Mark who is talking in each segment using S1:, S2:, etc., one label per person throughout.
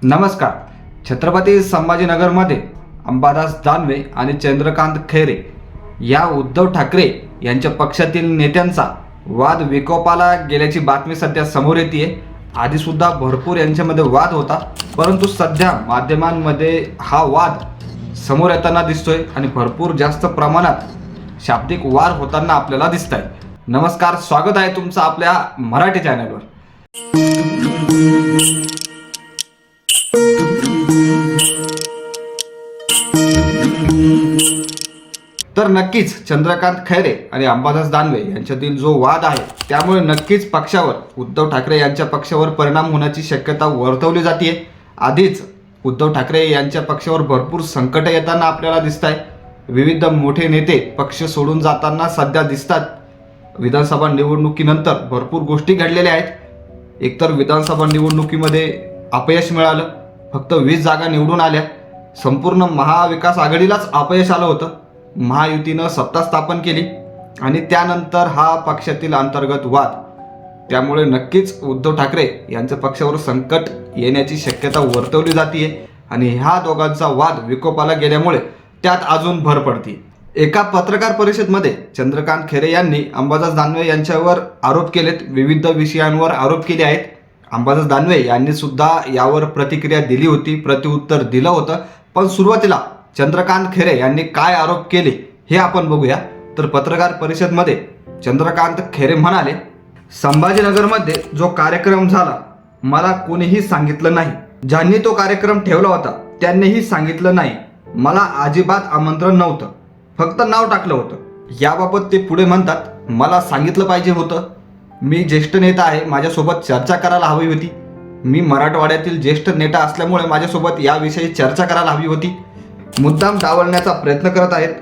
S1: नमस्कार. छत्रपती संभाजीनगरमध्ये अंबादास दानवे आणि चंद्रकांत खैरे या उद्धव ठाकरे यांच्या पक्षातील नेत्यांचा वाद विकोपाला गेल्याची बातमी सध्या समोर येते आधीसुद्धा भरपूर यांच्यामध्ये वाद होता परंतु सध्या माध्यमांमध्ये हा वाद समोर येताना दिसतोय आणि भरपूर जास्त प्रमाणात शाब्दिक वार होताना आपल्याला दिसत आहे नमस्कार स्वागत आहे तुमचं आपल्या मराठी चॅनलवर तर नक्कीच चंद्रकांत खैरे आणि अंबादास दानवे यांच्यातील जो वाद आहे त्यामुळे नक्कीच पक्षावर उद्धव ठाकरे यांच्या पक्षावर परिणाम होण्याची शक्यता वर्तवली जाते आधीच उद्धव ठाकरे यांच्या पक्षावर भरपूर संकट येताना आपल्याला दिसत आहे विविध मोठे नेते पक्ष सोडून जाताना सध्या दिसतात. विधानसभा निवडणुकीनंतर भरपूर गोष्टी घडलेल्या आहेत. एकतर विधानसभा निवडणुकीमध्ये अपयश मिळालं फक्त वीस जागा निवडून आल्या. संपूर्ण महाविकास आघाडीलाच अपयश आलं होतं. महायुतीनं सत्ता स्थापन केली आणि त्यानंतर हा पक्षातील अंतर्गत वाद. त्यामुळे नक्कीच उद्धव ठाकरे यांच्या पक्षावर संकट येण्याची शक्यता वर्तवली जाते आणि ह्या दोघांचा वाद विकोपाला गेल्यामुळे त्यात अजून भर पडते एका पत्रकार परिषदमध्ये चंद्रकांत खैरे यांनी अंबादास दानवे यांच्यावर आरोप केलेत विविध विषयांवर आरोप केले आहेत. अंबादास दानवे यांनी सुद्धा यावर प्रतिक्रिया दिली होती प्रतिउत्तर दिलं होतं पण सुरुवातीला चंद्रकांत खेरे यांनी काय आरोप केले हे आपण बघूया. तर पत्रकार परिषदमध्ये चंद्रकांत खेरे म्हणाले संभाजीनगरमध्ये जो कार्यक्रम झाला मला कोणीही सांगितलं नाही. ज्यांनी तो कार्यक्रम ठेवला होता त्यांनीही सांगितलं नाही. मला अजिबात आमंत्रण नव्हतं. फक्त नाव टाकलं होतं. याबाबत ते पुढे म्हणतात मला सांगितलं पाहिजे होतं. मी ज्येष्ठ नेता आहे माझ्यासोबत चर्चा करायला हवी होती. मी मराठवाड्यातील ज्येष्ठ नेता असल्यामुळे माझ्यासोबत याविषयी चर्चा करायला हवी होती. मुद्दाम डावलण्याचा प्रयत्न करत आहेत.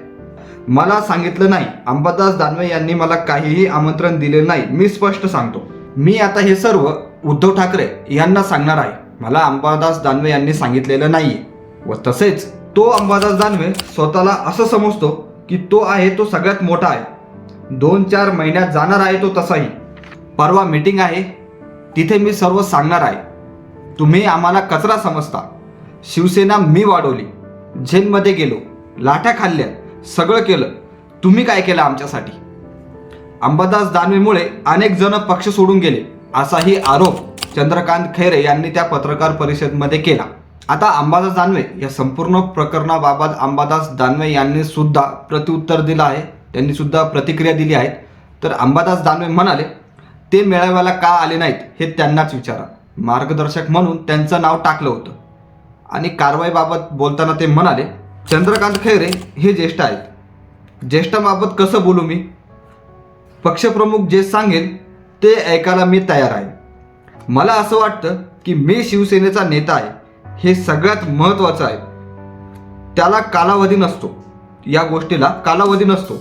S1: मला सांगितलं नाही. अंबादास दानवे यांनी मला काहीही आमंत्रण दिले नाही. मी स्पष्ट सांगतो. मी आता हे सर्व उद्धव ठाकरे यांना सांगणार आहे. मला अंबादास दानवे यांनी सांगितलेलं नाही व तसेच तो अंबादास दानवे स्वतःला असं समजतो की तो आहे तो सगळ्यात मोठा आहे. दोन चार महिन्यात जाणार आहे तो तसाही. परवा मीटिंग आहे. तिथे मी सर्व सांगणार आहे. तुम्ही आम्हाला कचरा समजता. शिवसेना मी वाढवली. जेलमध्ये गेलो लाठ्या खाल्ल्या सगळं केलं. तुम्ही काय केलं आमच्यासाठी? अंबादास दानवेमुळे अनेक जण पक्ष सोडून गेले असाही आरोप चंद्रकांत खैरे यांनी त्या पत्रकार परिषदेमध्ये केला. आता अंबादास दानवे या संपूर्ण प्रकरणाबाबत अंबादास दानवे यांनी सुद्धा प्रत्युत्तर दिलं आहे. त्यांनी सुद्धा प्रतिक्रिया दिली आहे. तर अंबादास दानवे म्हणाले ते मेळाव्याला का आले नाहीत हे त्यांनाच विचारा. मार्गदर्शक म्हणून त्यांचं नाव टाकलं होतं. आणि कारवाईबाबत बोलताना ते म्हणाले चंद्रकांत खैरे हे ज्येष्ठ आहेत. ज्येष्ठाबाबत कसं बोलू मी? पक्षप्रमुख जे सांगेल ते ऐकायला मी तयार आहे. मला असं वाटतं की मी शिवसेनेचा नेता आहे हे सगळ्यात महत्त्वाचं आहे. त्याला कालावधी नसतो. या गोष्टीला कालावधी नसतो.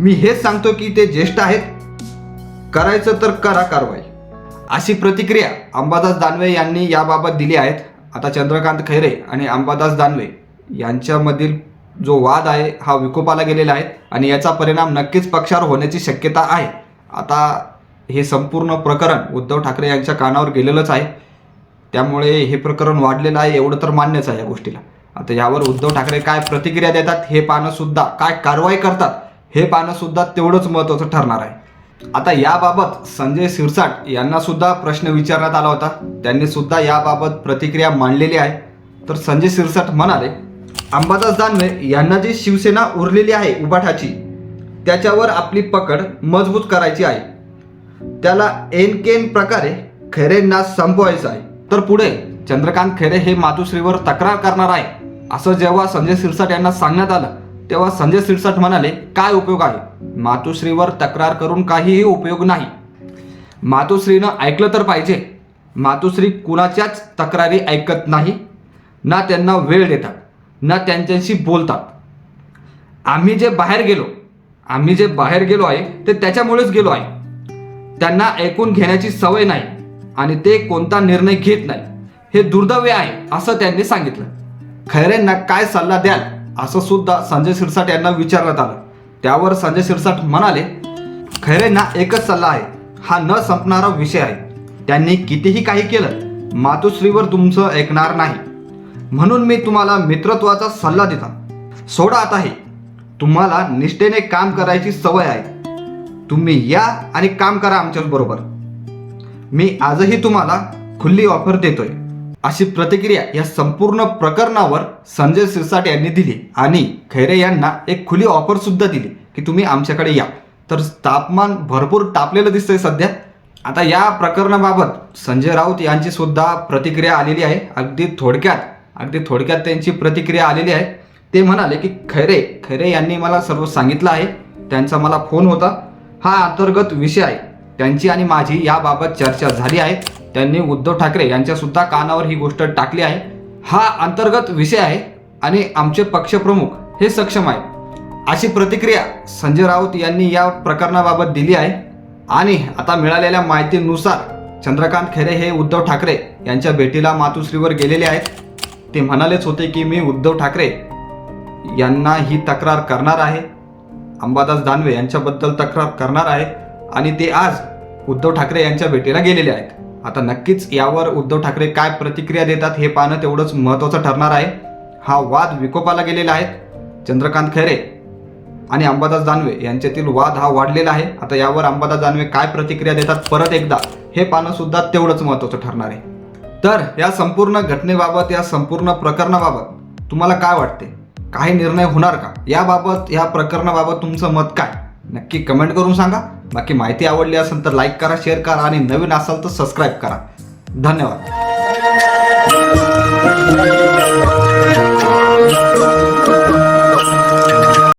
S1: मी हेच सांगतो की ते ज्येष्ठ आहेत. करायचं तर करा कारवाई. अशी प्रतिक्रिया अंबादास दानवे यांनी याबाबत दिली आहेत. आता चंद्रकांत खैरे आणि अंबादास दानवे यांच्यामधील जो वाद आहे हा विकोपाला गेलेला आहे आणि याचा परिणाम नक्कीच पक्षावर होण्याची शक्यता आहे. आता हे संपूर्ण प्रकरण उद्धव ठाकरे यांच्या कानावर गेलेलंच आहे. त्यामुळे हे प्रकरण वाढलेलं आहे एवढं तर मान्यच आहे या गोष्टीला. आता यावर उद्धव ठाकरे काय प्रतिक्रिया देतात हे पाहणंसुद्धा काय कारवाई करतात हे पाहणंसुद्धा तेवढंच महत्त्वाचं ठरणार आहे. आता याबाबत संजय सिरसाट यांना सुद्धा प्रश्न विचारण्यात आला होता. त्यांनी सुद्धा याबाबत प्रतिक्रिया मांडलेली आहे. तर संजय सिरसाट म्हणाले अंबादास दानवे यांना जी शिवसेना उरलेली आहे उबाठाची त्याच्यावर आपली पकड मजबूत करायची आहे. त्याला एनकेन प्रकारे खैरेंना संपवायचं आहे. तर पुढे चंद्रकांत खैरे हे मातुश्रीवर तक्रार करणार आहे. असं जेव्हा संजय सिरसाट यांना सांगण्यात आलं तेव्हा संजय सिरसाट म्हणाले काय उपयोग आहे? मातोश्रीवर तक्रार करून काहीही उपयोग नाही. मातोश्रीनं ऐकलं तर पाहिजे. मातोश्री कुणाच्याच तक्रारी ऐकत नाही. ना त्यांना वेळ देतात ना त्यांच्याशी बोलतात. आम्ही जे बाहेर गेलो आम्ही जे बाहेर गेलो आहे ते त्याच्यामुळेच गेलो आहे. त्यांना ऐकून घेण्याची सवय नाही आणि ते कोणता निर्णय घेत नाही. हे दुर्दैव्य आहे असं त्यांनी सांगितलं. खैरेंना काय सल्ला द्याल? असं सुद्धा संजय शिरसाट यांना विचारण्यात आलं. त्यावर संजय शिरसाट म्हणाले खैरेंना एकच सल्ला आहे. हा न संपणारा विषय आहे. त्यांनी कितीही काही केलं मातोश्रीवर तुमचं ऐकणार नाही. म्हणून मी तुम्हाला मित्रत्वाचा सल्ला देता. सोडा आता हे. तुम्हाला निष्ठेने काम करायची सवय आहे. तुम्ही या आणि काम करा आमच्याच बरोबर. मी आजही तुम्हाला खुल्ली ऑफर देतोय. अशी प्रतिक्रिया या संपूर्ण प्रकरणावर संजय सिरसाट यांनी दिली. आणि खैरे यांना एक खुली ऑफरसुद्धा दिली की तुम्ही आमच्याकडे या. तर तापमान भरपूर तापलेलं दिसतंय सध्या. आता या प्रकरणाबाबत संजय राऊत यांची सुद्धा प्रतिक्रिया आलेली आहे. अगदी थोडक्यात अगदी थोडक्यात त्यांची प्रतिक्रिया आलेली आहे. ते म्हणाले की खैरे खैरे यांनी मला सर्व सांगितलं आहे. त्यांचा मला फोन होता. हा अंतर्गत विषय आहे. त्यांची आणि माझी याबाबत चर्चा झाली आहे. त्यांनी उद्धव ठाकरे यांच्यासुद्धा कानावर ही गोष्ट टाकली आहे. हा अंतर्गत विषय आहे आणि आमचे पक्षप्रमुख हे सक्षम आहे अशी प्रतिक्रिया संजय राऊत यांनी या प्रकरणाबाबत दिली आहे. आणि आता मिळालेल्या माहितीनुसार चंद्रकांत खैरे हे उद्धव ठाकरे यांच्या भेटीला मातुश्रीवर गेलेले आहेत. ते म्हणालेच होते की मी उद्धव ठाकरे यांना ही तक्रार करणार आहे. अंबादास दानवे यांच्याबद्दल तक्रार करणार आहे. आणि ते आज उद्धव ठाकरे यांच्या भेटीला गेलेले आहेत. आता नक्कीच यावर उद्धव ठाकरे काय प्रतिक्रिया देतात हे पाहणं तेवढंच महत्त्वाचं ठरणार आहे. हा वाद विकोपाला गेलेला आहे. चंद्रकांत खैरे आणि अंबादास दानवे यांच्यातील वाद हा वाढलेला आहे. आता यावर अंबादास दानवे काय प्रतिक्रिया देतात परत एकदा हे पाहणं सुद्धा तेवढंच महत्त्वाचं ठरणार आहे. तर या संपूर्ण घटनेबाबत या संपूर्ण प्रकरणाबाबत तुम्हाला काय वाटते? काही निर्णय होणार का? याबाबत या प्रकरणाबाबत तुमचं मत काय? नक्की कमेंट करून सांगा. बाकी माहिती आवडली असेल तर लाईक करा शेअर करा आणि नवीन असाल तर सबस्क्राईब करा. धन्यवाद.